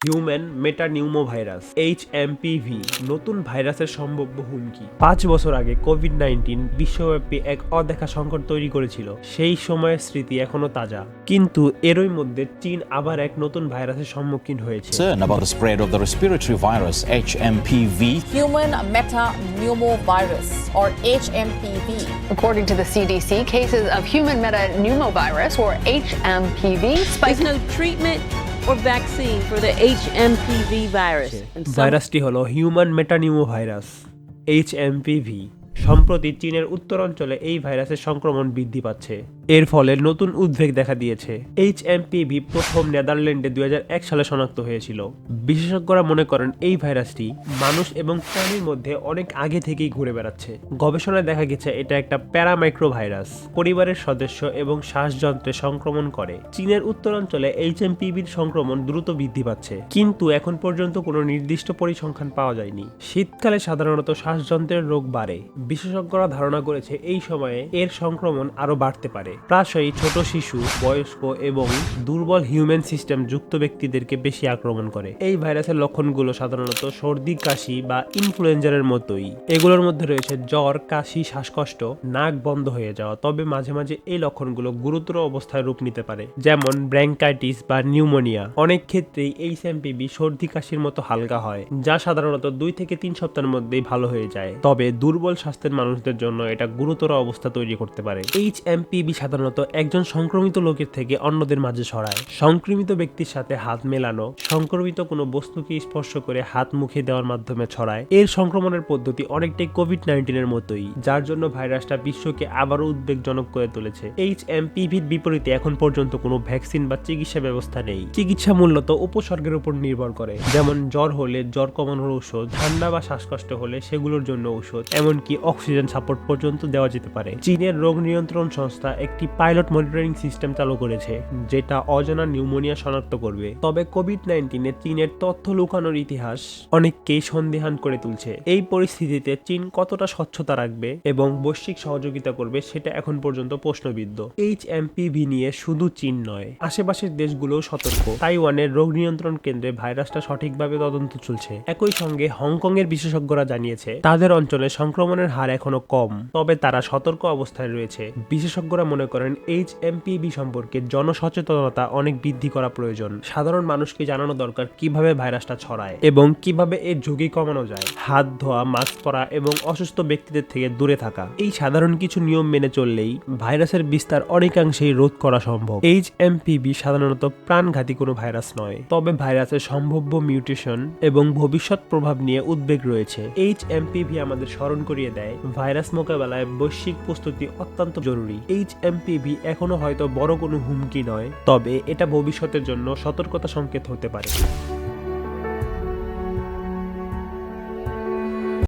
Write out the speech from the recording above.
Human metapneumovirus H MPV নতুন ভাইরাসের সম্ভাব্য হুমকি পাঁচ বছর আগে কোভিড নাইন্টিন বিশ্বব্যাপী এক অদেখা সংকট তৈরি করেছিল সেই সময়ের স্মৃতি এখনও তাজা কিন্তু এরই মধ্যে চীন আবার এক নতুন ভাইরাসের সম্মুখীন হয়েছে concern about the spread of the respiratory virus HMPV. human metapneumovirus or HMPV. According to the CDC, cases of human metapneumovirus or HMPV There's no treatment or vaccine for the HMPV virus. ভাইরাসটি হলো human metapneumovirus H MPV সম্প্রতি চীনের উত্তরাঞ্চলে এই ভাইরাসের সংক্রমণ বৃদ্ধি পাচ্ছে। এর ফলে নতুন উদ্বেগ দেখা দিয়েছে। এইচ এম এমপিভি প্রথম নেদারল্যান্ডে দুই হাজার এক সালে শনাক্ত হয়েছিল। বিশেষজ্ঞরা মনে করেন এই ভাইরাসটি মানুষ এবং প্রাণীর মধ্যে অনেক আগে থেকেই ঘুরে বেড়াচ্ছে। গবেষণায় দেখা গেছে, এটা একটা প্যারামাইক্রো ভাইরাস পরিবারের সদস্য এবং শ্বাসযন্ত্রে সংক্রমণ করে। চীনের উত্তরাঞ্চলে এইচ এমপিভির সংক্রমণ দ্রুত বৃদ্ধি পাচ্ছে। কিন্তু এখন পর্যন্ত কোনো নির্দিষ্ট পরিসংখ্যান পাওয়া যায়নি। শীতকালে সাধারণত শ্বাসযন্ত্রের রোগ বাড়ে। বিশেষজ্ঞরা ধারণা করেছে এই সময়ে এর সংক্রমণ আরও বাড়তে পারে। প্রায়শই ছোট শিশু, বয়স্ক এবং দুর্বল হিউম্যান সিস্টেম যুক্ত ব্যক্তিদেরকে বেশি আক্রমণ করে। এই ভাইরাসের লক্ষণগুলো সাধারণত সর্দি, কাশি বা ইনফ্লুয়েঞ্জারের মতোই। এগুলোর মধ্যে রয়েছে জ্বর, কাশি, শ্বাসকষ্ট, নাক বন্ধ হয়ে যাওয়া, তবে মাঝে মাঝে এই লক্ষণগুলো গুরুতর অবস্থায় রূপ নিতে পারে, যেমন ব্র্যাঙ্কাইটিস বা নিউমোনিয়া। অনেক ক্ষেত্রেই এই স্যাম্পিবি সর্দি, কাশির মতো হালকা হয়, যা সাধারণত দুই থেকে তিন সপ্তাহের মধ্যেই ভালো হয়ে যায়। তবে দুর্বল স্বাস্থ্যের মানুষদের জন্য এটা গুরুতর অবস্থা তৈরি করতে পারে। এইচ এমপিবি সাধারণত একজন সংক্রমিত লোকের থেকে অন্যদের মাঝে ছড়ায় সংক্রমিত ব্যক্তির সাথে হাত মেলানো, সংক্রমিত কোনো বস্তুকে স্পর্শ করে হাত মুখে দেওয়ার মাধ্যমে ছড়ায়। এর সংক্রমণের পদ্ধতি অনেকটাই কোভিড নাইন্টিনের মতোই, যার জন্য ভাইরাসটা বিশ্বকে আবারও উদ্বেগজনক করে তুলেছে। এইচ এমপিভির বিপরীতে এখন পর্যন্ত কোনো ভ্যাকসিন বা চিকিৎসা ব্যবস্থা নেই। চিকিৎসা মূলত উপসর্গের উপর নির্ভর করে, যেমন জ্বর হলে জ্বর কমানোর ঔষধ, ঠান্ডা বা শ্বাসকষ্ট হলে সেগুলোর জন্য ঔষধ, এমনকি অক্সিজেন সাপোর্ট পর্যন্ত দেওয়া যেতে পারে। চীনের রোগ নিয়ন্ত্রণ সংস্থা একটি পাইলট মনিটরিং সিস্টেম চালু করেছে, যেটা অজানা নিউমোনিয়া শনাক্ত করবে। তবে কোভিড নাইন্টিনে চীনের তথ্য লুকানোর ইতিহাস অনেককেই সন্দেহান করে তুলছে। এই পরিস্থিতিতে চীন কতটা স্বচ্ছতা রাখবে এবং বৈশ্বিক সহযোগিতা করবে সেটা এখন পর্যন্ত প্রশ্নবিদ্ধ। এইচ এমপিভি নিয়ে শুধু চীন নয়, আশেপাশের দেশগুলোও সতর্ক। তাইওয়ানের রোগ নিয়ন্ত্রণ কেন্দ্রে ভাইরাসটা সঠিকভাবে তদন্ত চলছে। একই সঙ্গে হংকং এর বিশেষজ্ঞরা জানিয়েছে, তাদের অঞ্চলে সংক্রমণের হার এখনও কম। তবে তারা সতর্ক অবস্থায় রয়েছে। বিশেষজ্ঞরা মনে করেন এইচ এমপিভি সম্পর্কে জনসচেতনতা অনেক বৃদ্ধি করা প্রয়োজন। সাধারণ মানুষকে জানানো দরকার কীভাবে ভাইরাসটা ছড়ায় এবং কীভাবে এর ঝুঁকি কমানো যায়। হাত ধোয়া, মাস্ক পরা এবং অসুস্থ ব্যক্তিদের থেকে দূরে থাকা। এই সাধারণ কিছু নিয়ম মেনে চললেই ভাইরাসের বিস্তার অনেকাংশেই রোধ করা সম্ভব। এইচ এমপিভি সাধারণত প্রাণঘাতী কোনো ভাইরাস নয়। তবে ভাইরাসের সম্ভাব্য মিউটেশন এবং ভবিষ্যৎ প্রভাব নিয়ে উদ্বেগ রয়েছে। এইচ এমপিভি আমাদের স্মরণ করিয়ে দেয়। ভাইরাস মোকাবেলায় বৈশ্বিক প্রস্তুতি অত্যন্ত জরুরি। এইচ এমপিভি এখনও হয়তো বড় কোনো হুমকি নয়, তবে এটা ভবিষ্যতের জন্য সতর্কতা সংকেত হতে পারে।